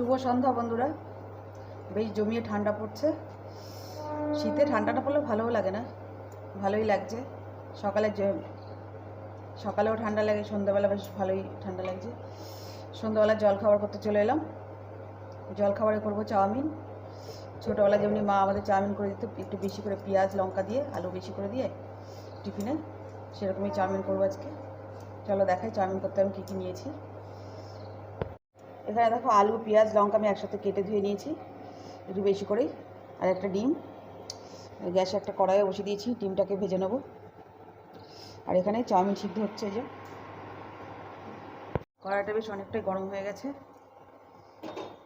শুভ সন্ধ্যা বন্ধুরা। বেশ জমিয়ে ঠান্ডা পড়ছে। শীতে ঠান্ডাটা পড়লে ভালোও লাগে না। ভালোই লাগছে। সকালে সকালেও ঠান্ডা লাগে, সন্ধ্যাবেলা বেশ ভালোই ঠান্ডা লাগছে। সন্ধ্যাবেলা জল খাবার করতে চলে এলাম। জল খাবারে করব চাউমিন। ছোটোবেলা যেমনি মা আমাদের চাউমিন করে দিত, একটু বেশি করে পেঁয়াজ, লঙ্কা দিয়ে, আলু বেশি করে দিয়ে টিফিনে, সেরকমই চাউমিন করব আজকে। চলো দেখাই চাউমিন করতে আমি কী কী নিয়েছি। এখানে দেখো আলু, পেঁয়াজ, লঙ্কা আমি একসাথে কেটে ধুয়ে নিয়েছি, একটু বেশি করেই। আর একটা ডিম। গ্যাসে একটা কড়াইয়ে বসিয়ে দিয়েছি, ডিমটাকে ভেজে নেব। আর এখানে চাউমিন সিদ্ধ হচ্ছে যে। কড়াইটা বেশ অনেকটাই গরম হয়ে গেছে।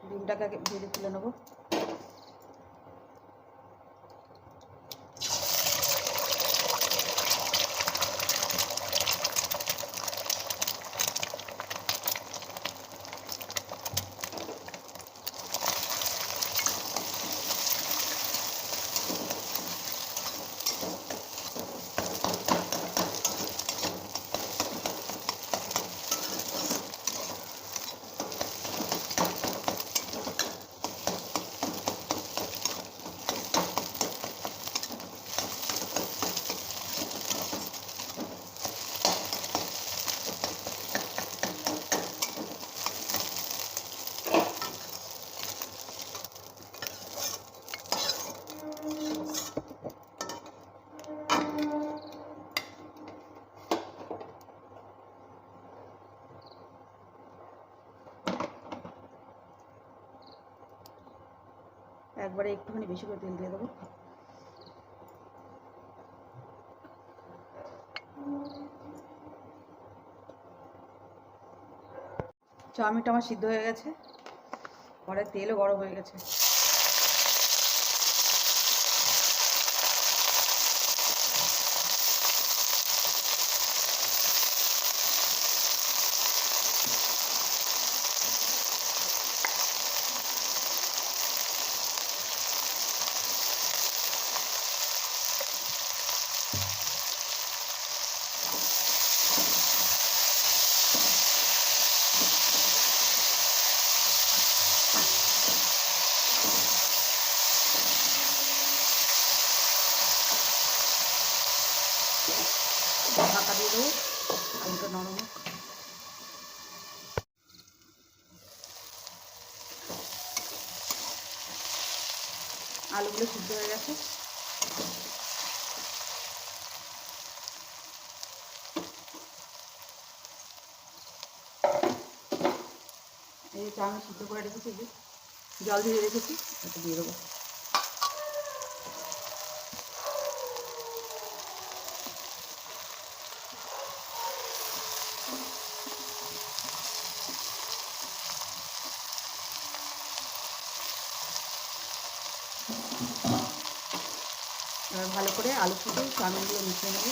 ডিমটাকে ভেজে তুলে নেব। একবারে একটুখানি বেশি করে তেল দিয়ে দেবো। চাউমিনটা আমার সিদ্ধ হয়ে গেছে। পরে তেলও গরম হয়ে গেছে। ঢাকা দিয়ে দেবো আলুটা নরম হোক। আলুগুলো সিদ্ধ হয়ে গেছে। এই আমি সিদ্ধ করে রেখেছি জল দিয়ে রেখেছি, এটা দিয়ে দেবো। ভালো করে আলু ফুটে দিয়ে মিশিয়ে নেব।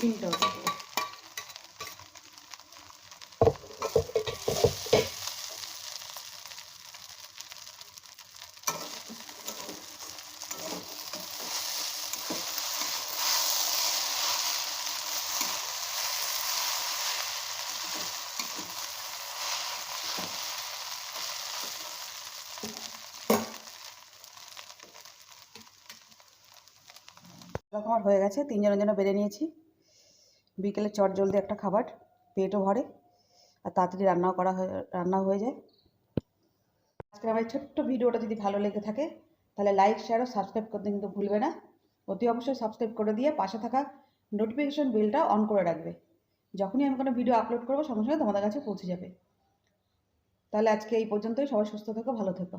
ডিমটাও দেবো। আমার হয়ে গেছে তিনজনের জন্য বেড়ে নিয়েছি বিকেলে চট জলদি একটা খাবার, পেটও ভরে, আর তাড়াতাড়ি রান্নাও করা হয়ে রান্নাও হয়ে যায়। আজকের আমার ছোট্ট ভিডিওটা যদি ভালো লেগে থাকে, তাহলে লাইক শেয়ার ও সাবস্ক্রাইব করতে কিন্তু ভুলবে না। অতি অবশ্যই সাবস্ক্রাইব করে দিয়ে পাশে থাকা নোটিফিকেশন বেলটা অন করে রাখবে। যখনই আমি কোনো ভিডিও আপলোড করব, সঙ্গে সঙ্গে তোমাদের কাছে পৌঁছে যাবে। তাহলে আজকে এই পর্যন্তই। সবাই সুস্থ থেকো, ভালো থেকো।